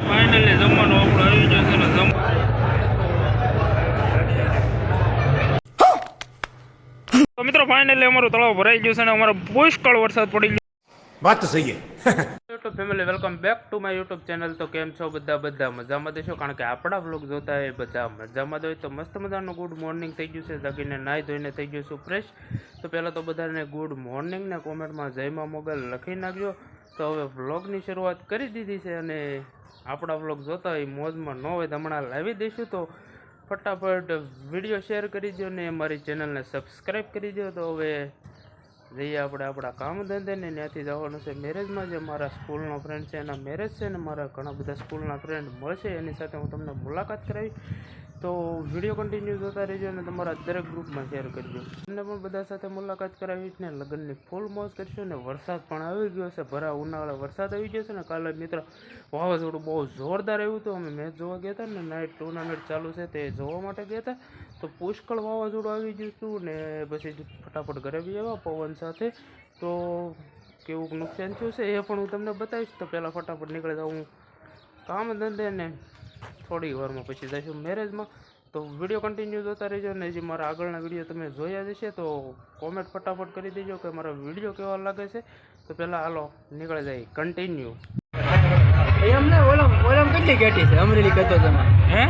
Finally જમવાનું આપણું આવી જશે ને જમ તો મિત્રો ફાઇનલી અમારું તળાવ ભરાઈ ગયું છે અને અમારો પુષ્કળ વરસાદ પડી ગયો. વાત તો સહી YouTube family welcome back to my YouTube channel તો કેમ છો બધા? બધા મજામાં દેશો કારણ કે આપણા વ્લોગ જોતા હોય બધા મજામાં હોય. તો મસ્ત મજાનું ગુડ મોર્નિંગ થઈ ગયું છે. જગીને નાહી ધોઈને થઈ ગયું છું ફ્રેશ તો પહેલાં તો બધાને ગુડ મોર્નિંગ ને કોમેન્ટમાં જયમાં મોબાઈલ લખી નાખજો. તો હવે વ્લોગની શરૂઆત કરી દીધી છે અને આપણા વ્લોગ જોતા હોય મોજમાં ન હોય તો હમણાં લાવી દઈશું. તો ફટાફટ વીડિયો શેર કરી દો ને મારી ચેનલને સબસ્ક્રાઈબ કરી દો તો હવે જઈએ આપણે આપણા કામ ધંધેને ત્યાંથી જવાનું છે. મેરેજમાં જે મારા સ્કૂલનો ફ્રેન્ડ છે, એના મેરેજ છે ને મારા ઘણા બધા સ્કૂલના ફ્રેન્ડ મળશે. એની સાથે હું તમને મુલાકાત કરાવી તો વીડિયો કન્ટિન્યુ જોતા રહેજો અને તમારા દરેક ગ્રુપમાં શેર કરજો. તમને પણ બધા સાથે મુલાકાત કરાવી ને લગ્નની ફૂલ મોજ કરશું ને વરસાદ પણ આવી ગયો છે, ભરા ઉનાળા વરસાદ આવી ગયો છે ને કાલે મિત્ર વાવાઝોડું બહુ જોરદાર આવ્યું હતું, અમે મેચ જોવા ગયા હતા ને નાઇટ ટુર્નામેન્ટ ચાલુ છે તે જોવા માટે ગયા હતા. તો પુષ્કળ વાવાઝોડું આવી ગયું હતું ને પછી ફટાફટ ઘરે બી આવ્યા પવન સાથે. તો કેવું નુકસાન થયું છે એ પણ હું તમને બતાવીશ. તો પહેલાં ફટાફટ નીકળી તો હું કામ ધંધે ને થોડી વારમાં પછી જઈશું મેરેજમાં. તો વીડિયો કન્ટિન્યુ જોતા રહેજો ને જે મારા આગળના વીડિયો તમે જોયા જશે તો કોમેન્ટ ફટાફટ કરી દેજો કે મારા વીડિયો કેવા લાગે છે. તો પહેલાં હાલો નીકળી જાય. કન્ટિન્યુ એમ ને ઓલમ ઓલમ કેટલી કેટી છે? અમરેલી કહેતો તમે. હે?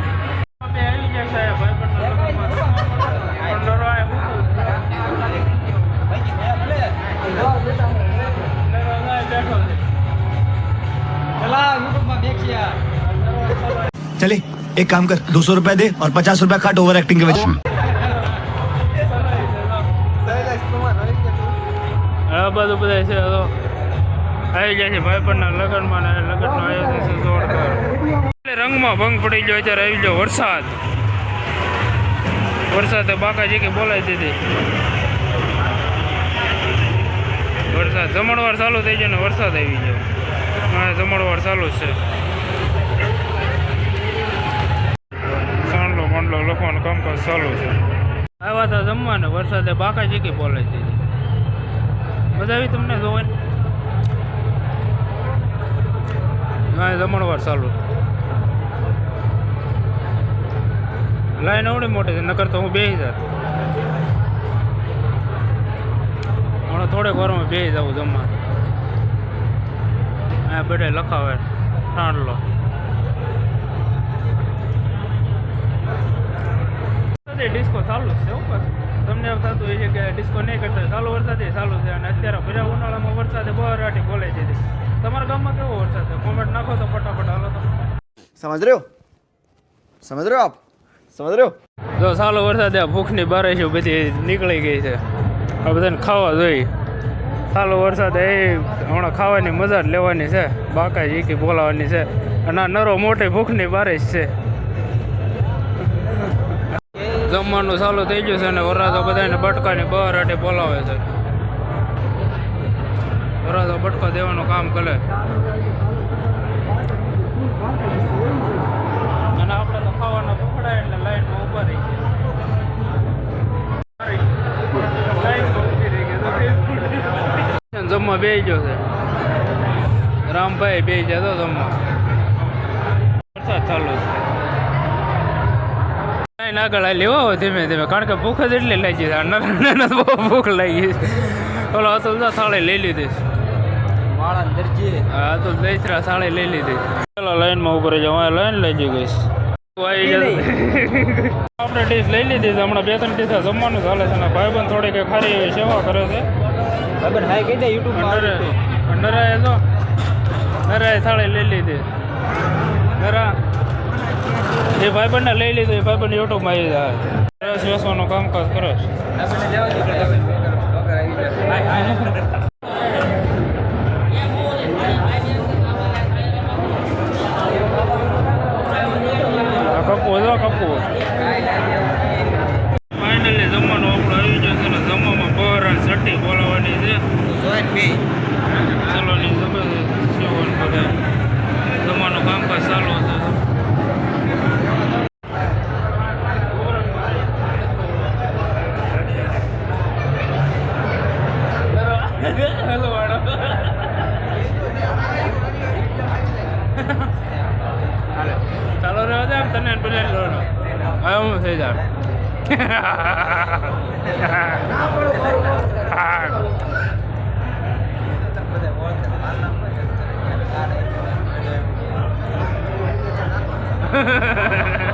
चले एक काम कर दो सौ रुपया दे और पचास रुपया काट ओवर एक्टिंग के वजह આ બધું બધા છે તો આવી જાય છે ભાઈબંધના લગ્નમાં ને લગ્નનું આયોજન છે જોરદાર એટલે રંગમાં ભંગ પડી ગયો અત્યારે આવી ગયો વરસાદ વરસાદે બાકાજી કે બોલાવી દીધી વરસાદ જમણવાર ચાલુ થઈ ગયો ને વરસાદ આવી ગયો હા જમણવાર ચાલુ જ છે મંડલો લખવાનું કામકાજ ચાલુ છે. આવ્યા હતા જમવાને, વરસાદે બાકા જીકી બોલે છે. મજા આવી તમને જોવાની? ના જમણવાર ચાલુ લાઈન આવડી મોટી છે, નકર તો હું બે જાત હમણાં થોડેક વારમાં બેસી જાઉં જમવા. હા બધે લખાવે અત્યારે ડિસ્કો ચાલુ છે એવું બસ. તમને એવું થતું હોય છે કે ડિસ્કો નહીં કરતા ચાલુ વરસાદ ચાલુ છે અને અત્યારે ભર્યા ઉનાળામાં વરસાદે બરાટી બોલાઈ છે તમારા ગામમાં કેવો વરસાદ છે? કોમેન્ટ નાખો તો ફટાફટ હાલો તો. સમજ રહ્યો? સમજ રહ્યો આપ? સમજ રહ્યો? જો ચાલુ વરસાદે ભૂખની બારાશીઓ બધી નીકળી ગઈ છે. આ બધાને ખાવા જોઈએ. ચાલુ વરસાદ એ હમણાં ખાવાની મજા જ લેવાની છે. બાકાજી એકી બોલાવાની છે. અને આ નરો મોટી ભૂખની બારિશ છે. જમવાનું ચાલુ થઈ ગયું છે અને વરરાજો બધાને બટકાની બહાર અટે બોલાવે છે. વરરાજો બટકો દેવાનું કામ કરે. અને આપણે તો ખાવાના પકડાય એટલે લાઈનમાં તો જમવા બે ગયો છે. રામભાઈ બે ગયા તો જમવા. વરસાદ ચાલુ છે. લાઈન આગળ હાલી હો ધીમે ધીમે. કારણ કે ભૂખ જ એટલી લાગી છે. બહુ ભૂખ લાગી ઓલો અતુલ તો થાળી લઈ લીધી. છે વાળા દરજી. હા તો દહીત્રા સાડી લઈ લીધી. ચલો લાઈનમાં ઉપર જાવ આ લાઈન લઈ જઈ ગઈશ. આપણે ડીશ લઈ લીધી છે. હમણાં બે ત્રણ ડીશ જમવાનું ચાલે છે. અને ભાઈબંધ થોડી કંઈ ખારી એવી સેવા કરે છે. ખબર હાય કહી દે જો. નરાએ થાળી લઈ લીધી. નરા એ ભાઈબંધને લઈ લીધું, એ ભાઈબંધ યુટ્યુબમાં આવી જાય. રસ વેસવાનું કામકાજ કરે છે. આપણને લેવા દે વગર આવી જાય આ કપો જો કપો હાલે. ચાલો રહ્યો છે આમ તને પેલે લોનો હવે હું થઈ વરસાદની બહુ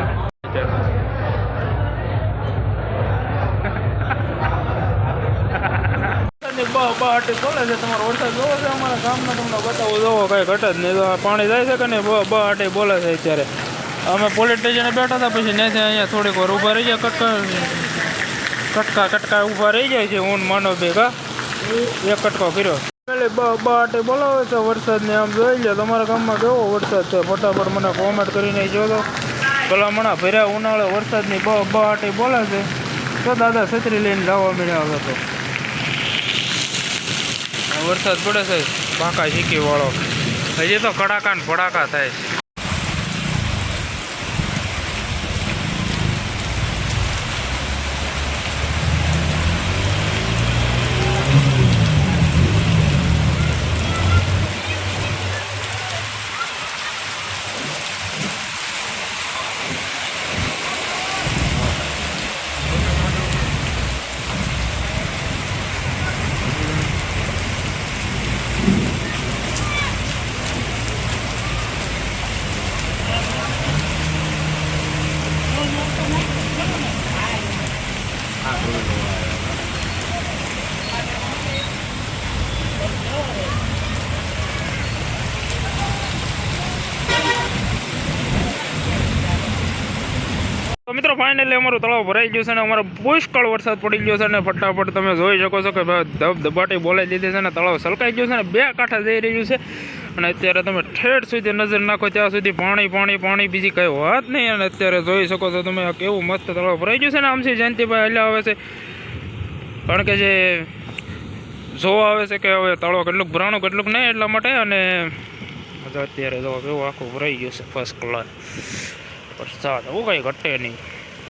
બહાટી બોલે છે, તમારો વરસાદ જોવો છે, અમારા ગામનો તમને બતાવો, જોવો, કાંઈ ઘટે નહીં. તો પાણી જાય છે કે નહીં બહુ બહાટી બોલે છે અત્યારે. અમે પોલીસ સ્ટેશને બેઠા હતા, પછી ત્યાંથી અહીંયા થોડીક વાર ઊભા રહી જાય કટકા કટકા કટકા ઊભા રહી જાય છે ઊન માનો ભેગા એક કટકો કર્યો. પેલી બહાટી બોલાવે છે, વરસાદને આમ જોઈ લે, તમારા ગામમાં કેવો વરસાદ છે? ફટાફટ મને કોમેન્ટ કરીને જોજો. ભલામણા ભર્યા ઉનાળે વરસાદની બહાટી બોલે છે. તો દાદા છત્રી લઈને લાવવા મળ્યા હતો વરસાદ પડે છે પાકા શીકી વાળો. હજી તો કડાકા ને ભડાકા થાય છે તો મિત્રો ફાઇનલી અમારું તળાવ ભરાઈ ગયું છે અને અમારો પુષ્કળ વરસાદ પડી ગયો છે અને ફટાફટ તમે જોઈ શકો છો કે ભાઈ ધબ, ધબાટી બોલાઈ દીધી છે અને તળાવ સલકાઈ ગયું છે અને બે કાંઠા જઈ રહ્યું છે અને અત્યારે તમે ઠેઠ સુધી નજર નાખો ત્યાં સુધી પાણી પાણી પાણી બીજી કંઈ વાત નહીં અને અત્યારે જોઈ શકો છો તમે કેવું મસ્ત તળાવ ભરાઈ ગયું છે ને આમથી જયંતિભાઈ હલ્યા આવે છે. કારણ કે જે જોવા આવે છે કે હવે તળાવ કેટલુંક ભરાણું, કેટલુંક નહીં એટલા માટે અને અત્યારે જો કેવું આખું ભરાઈ ગયું છે ફર્સ્ટ ક્લાસ વરસાદ એવું કંઈ ઘટે નહીં.